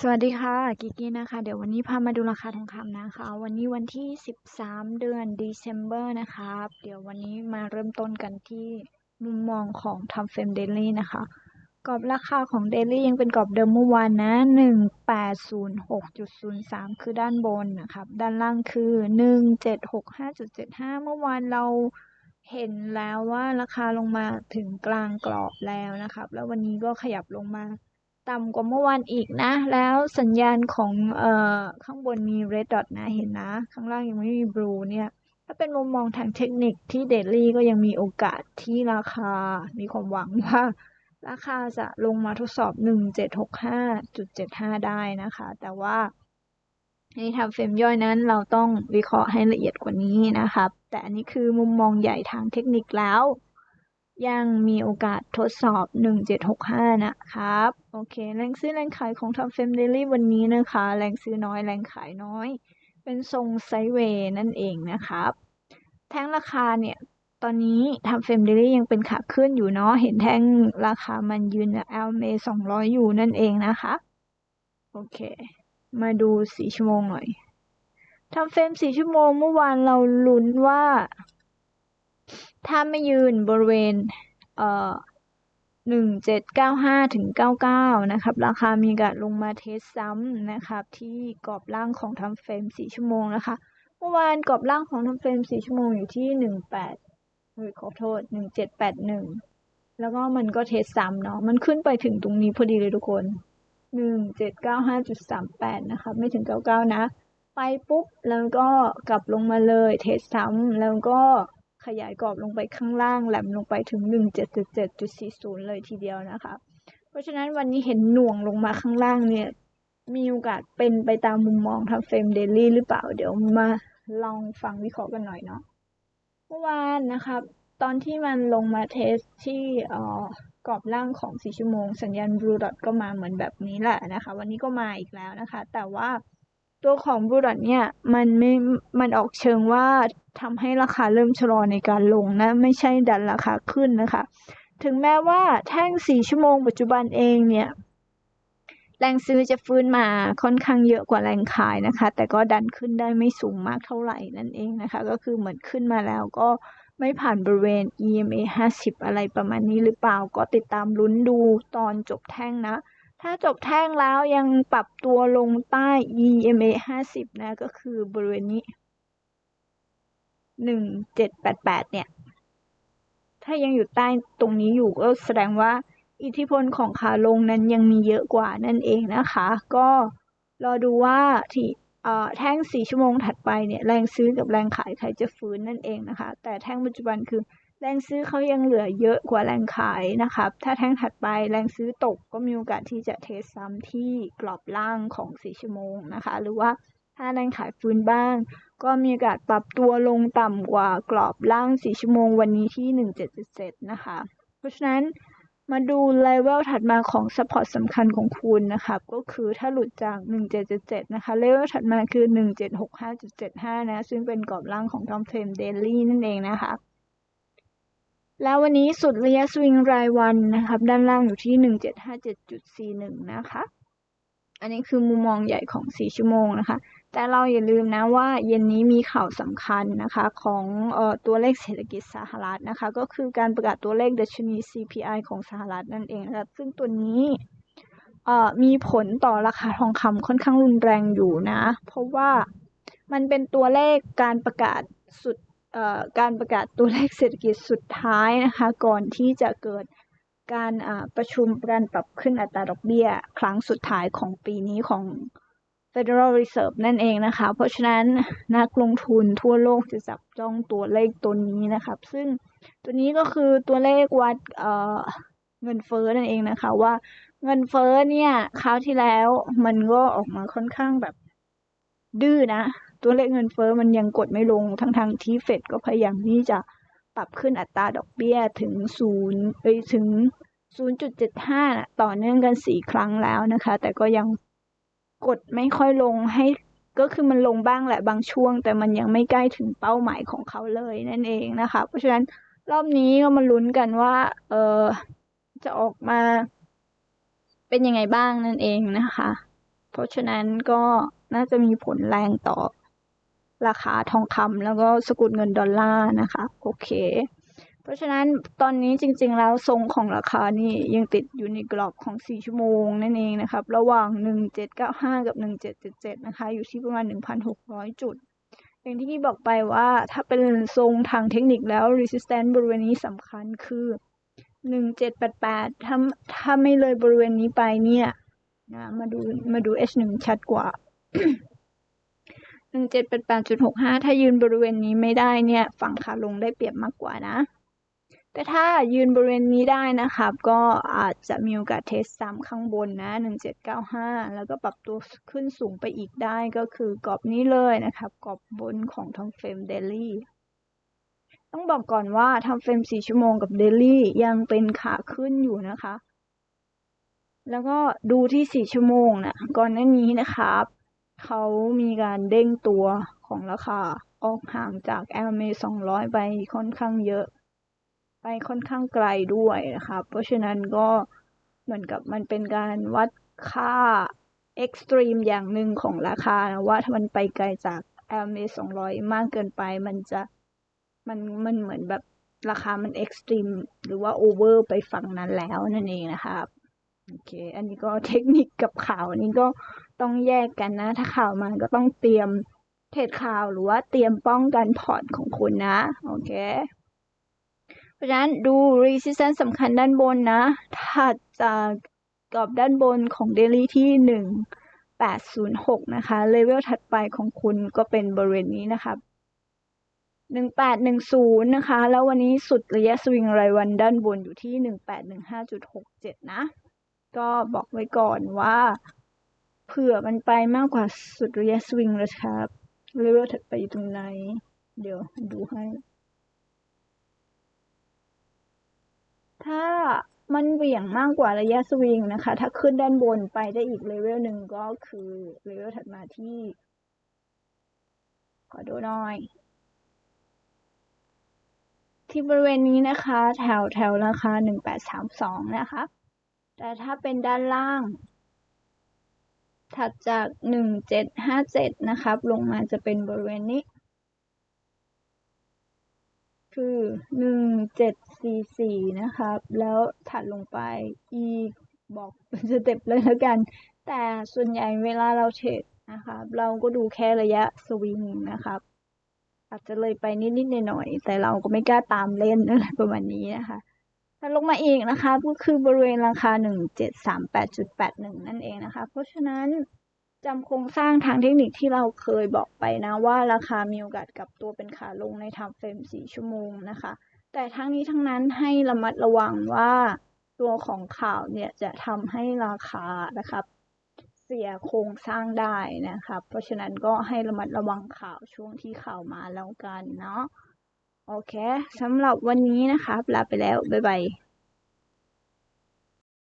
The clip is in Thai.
สวัสดีค่ะกิกกี้นะคะ เดี๋ยววันนี้พามาดูราคาทองคำนะคะ วันนี้วันที่ 13 เดือน December นะคะเดี๋ยววันนี้มาเริ่มต้นกันที่มุมมองของทำเฟรมเดลี่นะคะ กรอบราคาของเดลี่ยังเป็นกรอบเดิมเมื่อวานนะ 1806.03 คือด้านบนนะครับ ด้านล่างคือ 1765.75 เมื่อวานเราเห็นแล้วว่าราคาลงมาถึงกลางกรอบแล้วนะครับ แล้ววันนี้ก็ขยับลงมา ต่ำกว่าเมื่อวานอีกนะ แล้วสัญญาณของเอ่อข้างบนมี red dot นะเห็นนะ ข้างล่างยังไม่มี blue เนี่ยถ้าเป็นมุมมองทางเทคนิคที่เดลี่ก็ยังมีโอกาสที่ราคา มีความหวังว่า ราคาจะลงมาทดสอบ 1765.75 ได้นะคะ แต่ว่าในทำเฟรมย่อยนั้นเราต้องวิเคราะห์ให้ละเอียดกว่านี้นะครับ แต่อันนี้คือมุมมองใหญ่ทางเทคนิคแล้ว ยังมีโอกาสทดสอบ 1765 นะครับ โอเค แรงซื้อแรงขายของทำเฟมเดลี่วันนี้นะคะ แรงซื้อน้อยแรงขายน้อย เป็นทรงไซเวย์นั่นเองนะครับ แท่งราคาเนี่ยตอนนี้ทำเฟมเดลี่ยังเป็นขาขึ้นอยู่เนาะ เห็นแท่งราคามันยืนเอลเม200 อยู่นั่นเองนะคะ โอเค มาดูสีชั่วโมงหน่อยทำเฟรมสีชั่วโมงเมื่อวานเราลุ้นว่า ถ้าไม่ยืนบริเวณเอ่อหนึ่งเจ็ดเก้าห้าถึงเก้าเก้านะครับ ราคามีการลงมาเทสซ้ำนะครับ ที่กรอบล่างของทำเฟรมสี่ชั่วโมงนะคะ เมื่อวานกรอบล่างของทำเฟรมสี่ชั่วโมงอยู่ที่หนึ่งแปดขอโทษหนึ่งเจ็ดแปดหนึ่งแล้วก็มันก็เทสซ้ำเนาะ มันขึ้นไปถึงตรงนี้พอดีเลยทุกคนหนึ่งเจ็ดเก้าห้าจุดสามแปดนะคะ ไม่ถึงเก้าเก้านะ ไปปุ๊บ แล้วก็กลับลงมาเลยเทสซ้ำแล้วก็ ขยายกรอบลงไปข้างล่างแหลมลงไปถึง 177.40 เลยทีเดียวนะคะ เพราะฉะนั้นวันนี้เห็นหน่วงลงมาข้างล่างเนี่ย มีโอกาสเป็นไปตามมุมมองทางเฟรมเดลี่หรือเปล่า เดี๋ยวมาลองฟังวิเคราะห์กันหน่อยเนาะ เมื่อวานนะครับ ตอนที่มันลงมาเทสที่กรอบล่างของ 4 ชั่วโมง สัญญาณ blue dot ก็มาเหมือนแบบนี้แหละนะคะ วันนี้ก็มาอีกแล้วนะคะ แต่ว่า ตัวของบูดอทเนี่ยมันไม่มันออกเชิงว่าทำให้ราคาเริ่มชะลอในการลงนะ ไม่ใช่ดันราคาขึ้นนะคะ ถึงแม้ว่าแท่งสี่ชั่วโมงปัจจุบันเองเนี่ยแรงซื้อจะฟื้นมาค่อนข้างเยอะกว่าแรงขายนะคะ แต่ก็ดันขึ้นได้ไม่สูงมากเท่าไหร่นั่นเองนะคะ ก็คือเหมือนขึ้นมาแล้วก็ไม่ผ่านบริเวณ EMA 50 อะไรประมาณนี้หรือเปล่าก็ติดตามลุ้นดูตอนจบแท่งนะ ถ้าจบแท่งแล้วยังปรับตัวลงใต้ EMA 50 นะ ก็คือบริเวณนี้ 1788 เนี่ย ถ้ายังอยู่ใต้ตรงนี้อยู่ก็แสดงว่าอิทธิพลของขาลงนั้นยังมีเยอะกว่านั่นเองนะคะ ก็รอดูว่าที่แท่ง 4 ชั่วโมงถัดไปเนี่ย แรงซื้อกับแรงขายใครจะฟื้นนั่นเองนะคะ แต่แท่งปัจจุบันคือ แรงซื้อเขายังเหลือเยอะกว่าแรงขายนะครับ ถ้าแท่งถัดไปแรงซื้อตกก็มีโอกาสที่จะเทสซ้ำที่กรอบล่างของ4ชั่วโมงนะคะ หรือว่าถ้าแรงขายฟื้นบ้าง ก็มีโอกาสปรับตัวลงต่ำกว่ากรอบล่าง4ชั่วโมงวันนี้ที่ 1777นะคะ เพราะฉะนั้นมาดูเลเวลถัดมาของซัพพอร์ตสำคัญของคุณนะคะก็คือถ้าหลุดจาก 1777 นะคะ เลเวลถัดมาคือ 1765.75 นะ ซึ่งเป็นกรอบล่างของทอมเฟรมเดลี่นั่นเองนะคะ แล้ววันนี้สุดระยะสวิงรายวันนะครับ ด้านล่างอยู่ที่ 1757.41 นะคะ อันนี้คือมุมมองใหญ่ของ 4 ชั่วโมงนะคะ แต่เราอย่าลืมนะว่าเย็นนี้มีข่าวสำคัญนะคะของออตัวเลขเศรษฐกิจสหรัฐนะคะ ก็คือการประกาศตัวเลขดัชนี CPI ของสหรัฐนั่นเองนะครับซึ่งตัวนี้มีผลต่อราคาทองคำค่อนข้างรุนแรงอยู่นะ เพราะว่ามันเป็นตัวเลขการประกาศสุด การประกาศตัวเลขเศรษฐกิจสุดท้ายนะคะ ก่อนที่จะเกิดการประชุมการปรับขึ้นอัตราดอกเบี้ย ครั้งสุดท้ายของปีนี้ของ Federal Reserve นั่นเองนะคะ เพราะฉะนั้นนักลงทุนทั่วโลกจะจับจ้องตัวเลขตัวนี้นะครับ ซึ่งตัวนี้ก็คือตัวเลขวัดเเงินเฟ้อนั่นเองนะคะว่าเงินเฟ้อเนี่ยคราวที่แล้วมันก็ออกมาค่อนข้างแบบดื้อนะ ตัวเลขเงินเฟอ้อมันยังกดไม่ลงทั้งทางที่เฟดก็พยายามที่จะปรับขึ้นอัตราดอกเบี้ยถึงศูนย์ไปถึง 0.75นะต่อเนื่องกันสี่ครั้งแล้วนะคะ แต่ก็ยังกดไม่ค่อยลงให้ก็คือมันลงบ้างแหละบางช่วง แต่มันยังไม่ใกล้ถึงเป้าหมายของเขาเลยนั่นเองนะคะ เพราะฉะนั้นรอบนี้ก็มาลุ้นกันว่า เออจะออกมาเป็นยังไงบ้างนั่นเองนะคะ เพราะฉะนั้นก็น่าจะมีผลแรงต่อ ราคาทองคำแล้วก็สกุลเงินดอลลาร์นะคะ โอเค เพราะฉะนั้นตอนนี้จริง ๆ แล้วทรงของราคานี่ยังติดอยู่ในกรอบของ 4 ชั่วโมงนั่นเองนะครับ ระหว่าง 1795 กับ 1777 นะคะ อยู่ที่ประมาณ 1,600 จุด อย่างที่บอกไปว่าถ้าเป็นทรงทางเทคนิคแล้ว resistance บริเวณนี้สำคัญคือ1788ถ้าถ้าไม่เลยบริเวณนี้ไปเนี่ยนะมาดูมาดู H1 ชัดกว่า 1788.65 ถ้ายืนบริเวณนี้ไม่ได้เนี่ยฝั่งขาลงได้เปรียบมากกว่านะ แต่ถ้ายืนบริเวณนี้ได้นะครับ ก็อาจจะมีโอกาสเทสซ้ำข้างบนนะ 1795 แล้วก็ปรับตัวขึ้นสูงไปอีกได้ก็คือกรอบนี้เลยนะครับ กรอบบนของทางเฟรมเดลี่ต้องบอกก่อนว่าทำเฟรม 4 ชั่วโมงกับเดลี่ยังเป็นขาขึ้นอยู่นะคะ แล้วก็ดูที่ 4 ชั่วโมงนะก่อนหน้านี้นะครับ เขามีการเด้งตัวของราคาออกห่างจาก LMA 200 ไปค่อนข้างเยอะ ไปค่อนข้างไกลด้วยนะครับเพราะฉะนั้นก็เหมือนกับมันเป็นการวัดค่าเอ็กซ์ตรีมอย่างหนึ่งของราคานะว่าถ้ามันไปไกลจาก LMA 200 มากเกินไปมันจะมันมันเหมือนแบบราคามันเอ็กซ์ตรีมหรือว่าโอเวอร์ไปฝั่งนั้นแล้วนั่นเองนะครับโอเค อันนี้ก็เทคนิคกับข่าวนี้ก็ ต้องแยกกันนะ ถ้าข่าวมาก็ต้องเตรียมเทรดข่าวหรือว่าเตรียมป้องกันพอร์ตของคุณนะ โอเค เพราะฉะนั้นดู resistance สำคัญด้านบนนะ ถัดจากกรอบด้านบนของเดลี่ที่หนึ่งแปดศูนย์หกนะคะ เลเวลถัดไปของคุณก็เป็นบริเวณนี้นะครับหนึ่งแปดหนึ่งศูนย์นะคะ แล้ววันนี้สุดระยะสวิงรายวันด้านบนอยู่ที่หนึ่งแปดหนึ่งห้าจุดหกเจ็ดนะ ก็บอกไว้ก่อนว่า เผื่อมันไปมากกว่าสุดระยะสวิงแล้วครับเลเวลถัดไปอยู่ตรงไหน เดี๋ยวดูให้ ถ้ามันเหวี่ยงมากกว่าระยะสวิงนะคะ ถ้าขึ้นด้านบนไปได้อีกเลเวลหนึ่งก็คือเลเวลถัดมาที่ ขอดูหน่อย ที่บริเวณนี้นะคะ แถวแถวราคาหนึ่งแปดสามสองนะคะ แต่ถ้าเป็นด้านล่าง ถัดจากหนึ่งเจ็ดห้าเจ็ดนะครับ ลงมาจะเป็นบริเวณนี้ คือหนึ่งเจ็ดสี่สี่นะครับ แล้วถัดลงไปอีกบอกเป็นสเต็ปเลยแล้วกัน แต่ส่วนใหญ่เวลาเราเทรดนะครับ เราก็ดูแค่ระยะสวิงนะครับ อาจจะเลยไปนิดๆหน่อยๆแต่เราก็ไม่กล้าตามเล่นอะไรประมาณนี้นะคะ ลงมาอีกนะคะก็คือบริเวณราคา 1738.81 นั่นเองนะคะ เพราะฉะนั้นจำโครงสร้างทางเทคนิคที่เราเคยบอกไปนะว่าราคามีโอกาสกลับตัวเป็นขาลงในทำเฟรม 4 ชั่วโมงนะคะ แต่ทั้งนี้ทั้งนั้นให้ระมัดระวังว่าตัวของข่าวเนี่ยจะทำให้ราคานะครับเสียโครงสร้างได้นะครับ เพราะฉะนั้นก็ให้ระมัดระวังข่าวช่วงที่ข่าวมาแล้วกันเนาะ โอเคสำหรับวันนี้นะครับ ลาไปแล้ว บ๊ายบาย